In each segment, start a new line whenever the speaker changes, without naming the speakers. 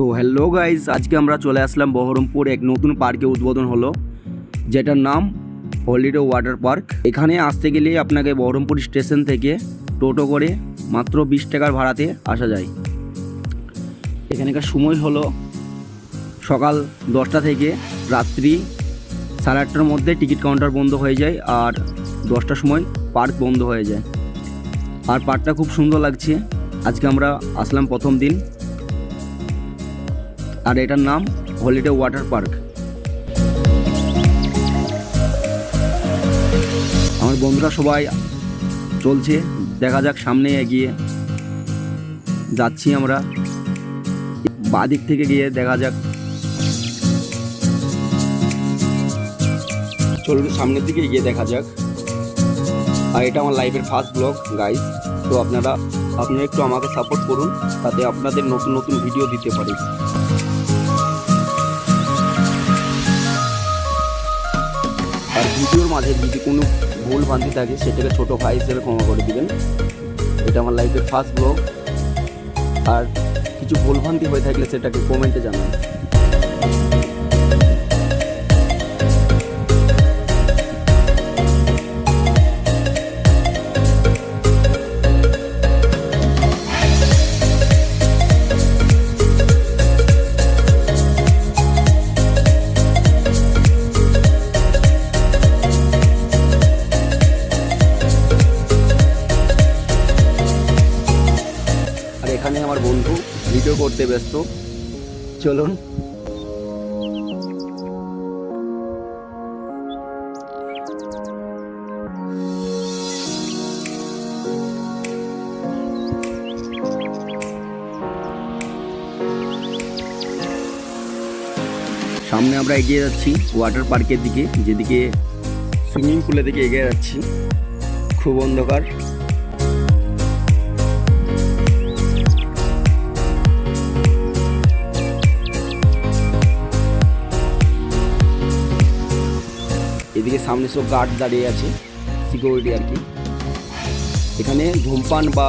তো hello guys আজকে আমরা চলে আসলাম বহরমপুর এক নতুন পার্কে উদ্বোধন হলো, যেটার নাম হলিডে ওয়াটার পার্ক এখানে আসতে গেলে আপনাকে বহরমপুর স্টেশন থেকে টোটো করে মাত্র বিশ টাকার ভাড়াতে আসা যায়। এখানকার সময় হলো সকাল দশটা থেকে রাত্রি সাড়ে আটটার মধ্যে টিকিট কাউন্টার বন্ধ হয়ে যায় আর দশটার সময় পার্ক বন্ধ হয়ে যায়। আর পার্কটা খুব সুন্দর লাগছে। আজকে আমরা আসলাম প্রথম দিন। আর এটার নাম হলিডে ওয়াটার পার্ক। আমার বন্ধুরা সবাই চলছে, দেখা যাক সামনে এগিয়ে যাচ্ছি আমরা। বাদিক থেকে গিয়ে দেখা যাক। চলুন সামনের দিকে গিয়ে দেখা যাক। আর এটা আমার লাইফের ফার্স্ট ব্লগ গাইজ তো আপনারা আপনারা একটু আমাকে সাপোর্ট করুন, তাতে আপনাদের নতুন নতুন ভিডিও দিতে পারি। আর ভিডিওর মাঝে যদি কোনো ভুল ভ্রান্তি থাকে, সেটাকে ছোট ভাই হিসেবে ক্ষমা করে দিবেন। এটা আমার লাইফের ফার্স্ট ব্লগ আর কিছু ভুল ভান্তি হয়ে থাকলে সেটাকে কমেন্টে জানান। এখানে আমার বন্ধু, ভিডিও করতে ব্যস্ত। চলুন। সামনে আমরা এগিয়ে যাচ্ছি ওয়াটার পার্কের দিকে, যেদিকে সুইমিং পুলের দিকে এগিয়ে যাচ্ছি। খুব অন্ধকার। সামনে সব গার্ড দাঁড়িয়ে আছে সিকিউরিটি আর কি। এখানে ধূমপান বা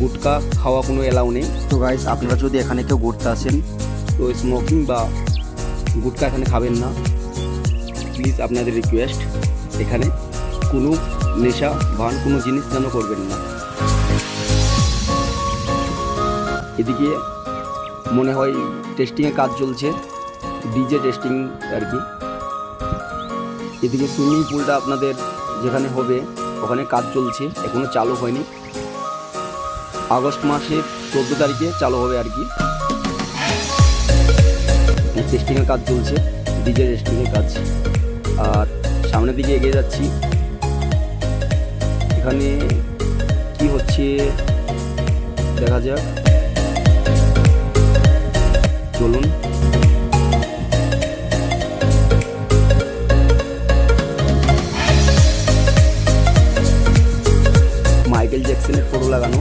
গুটকা খাওয়া কোনো এলাও নেই। তো গাইস আপনারা যদি এখানে কেউ ঘুরতে আসেন তো স্মোকিং বা গুটকা এখানে খাবেন না। প্লিজ আপনাদের রিকোয়েস্ট এখানে কোনো নেশা ভান কোনো জিনিস যেন করবেন না। এদিকে মনে হয় টেস্টিংয়ের কাজ চলছে ডিজে টেস্টিং আর কি। এদিকে সুইমিং পুলটা আপনাদের যেখানে হবে, ওখানে কাজ চলছে, এখনও চালু হয়নি। আগস্ট মাসের চোদ্দ তারিখে চালু হবে আর কি। টেস্টিংয়ের কাজ চলছে, ডিজে টেস্টিংয়ের কাজ। আর সামনের দিকে এগিয়ে যাচ্ছি। এখানে কি হচ্ছে, দেখা যাক। চলুন। জ্যাকসনের ফটো লাগানো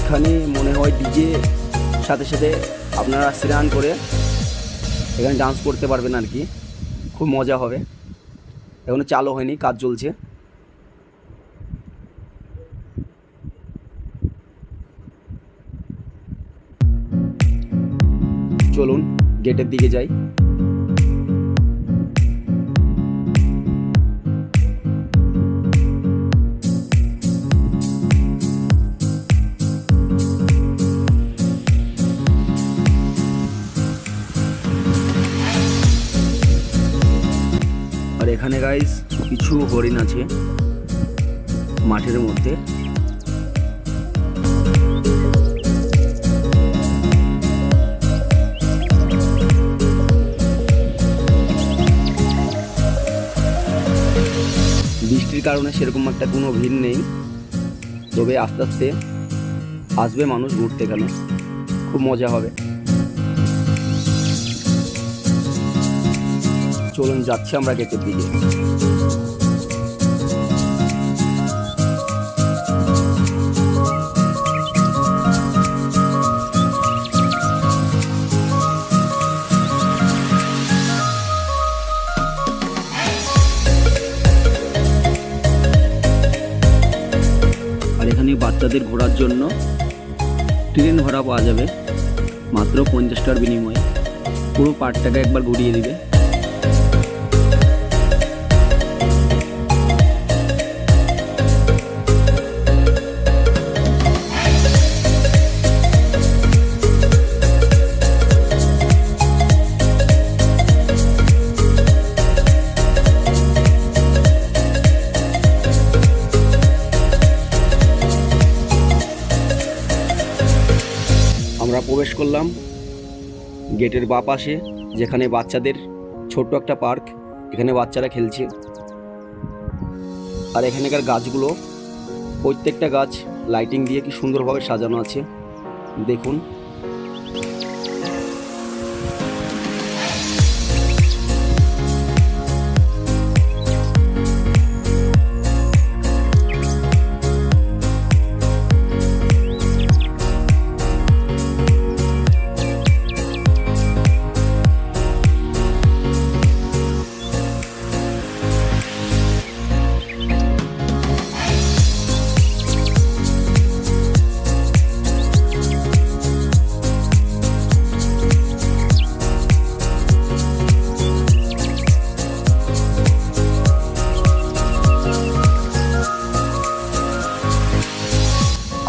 এখানে মনে হয় ডিজে সাথে সাথে আপনারা স্নান করে এখানে ডান্স করতে পারবেন আর কি। খুব মজা হবে। এখনও চালু হয়নি, কাজ চলছে। চলুন গেটের দিকে যাই। এখানে গাইস কিছু হরিণ আছে মাঠের মধ্যে। বৃষ্টির কারণে সেরকম একটা কোনো ভিড় নেই, তবে আস্তে আস্তে আসবে মানুষ ঘুরতে এখানে খুব মজা হবে। চলুন যাচ্ছি আমরা গেটের দিকে। বাচ্চাদের ঘোরার জন্য ট্রেন ভাড়া পাওয়া যাবে, মাত্র পঞ্চাশ টাকার বিনিময়ে। পুরো পার্কটাকে একবার ঘুরিয়ে দিবে। আমরা প্রবেশ করলাম গেটের বা পাশে যেখানে বাচ্চাদের ছোট্ট একটা পার্ক, এখানে বাচ্চারা খেলছে। আর এখানকার গাছগুলো, প্রত্যেকটা গাছ লাইটিং দিয়ে কি সুন্দরভাবে সাজানো আছে। দেখুন।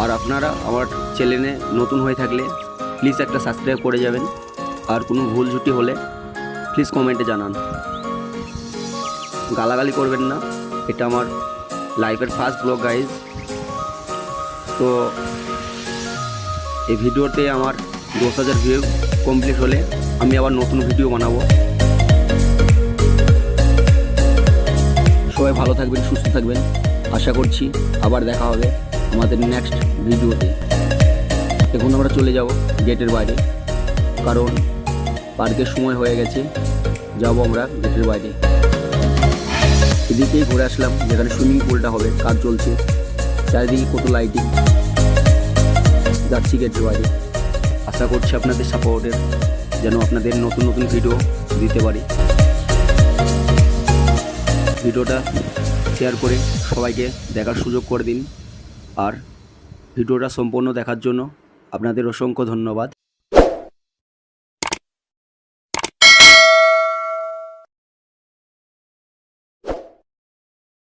আর আপনারা আমার চ্যানেলে নতুন হয়ে থাকলে প্লিজ একটা সাবস্ক্রাইব করে যাবেন। আর কোনো ভুল ঝুটি হলে প্লিজ কমেন্টে জানান। গালাগালি করবেন না। এটা আমার লাইফের ফার্স্ট ব্লগ গাইজ তো এই ভিডিওতে আমার দশ হাজার ভিউ কমপ্লিট হলে আমি আবার নতুন ভিডিও বানাবো। সবাই ভালো থাকবেন, সুস্থ থাকবেন। আশা করছি আবার দেখা হবে। আমাদের নেক্সট ভিডিওতে এখন আমরা চলে যাব গেটের বাইরে। কারণ পার্কের সময় হয়ে গেছে। যাব আমরা গেটের বাইরে। এদিকেই ঘুরে আসলাম, যেখানে সুইমিং পুলটা হবে, কাজ চলছে। চারিদিকে কত লাইটিং যাচ্ছি গেটের বাইরে। আশা করছি আপনাদের সাপোর্টের যেন আপনাদের নতুন নতুন ভিডিও দিতে পারি। ভিডিওটা শেয়ার করে সবাইকে দেখার সুযোগ করে দিন। আর ভিডিওটা সম্পূর্ণ দেখার জন্য আপনাদের অসংখ্য ধন্যবাদ।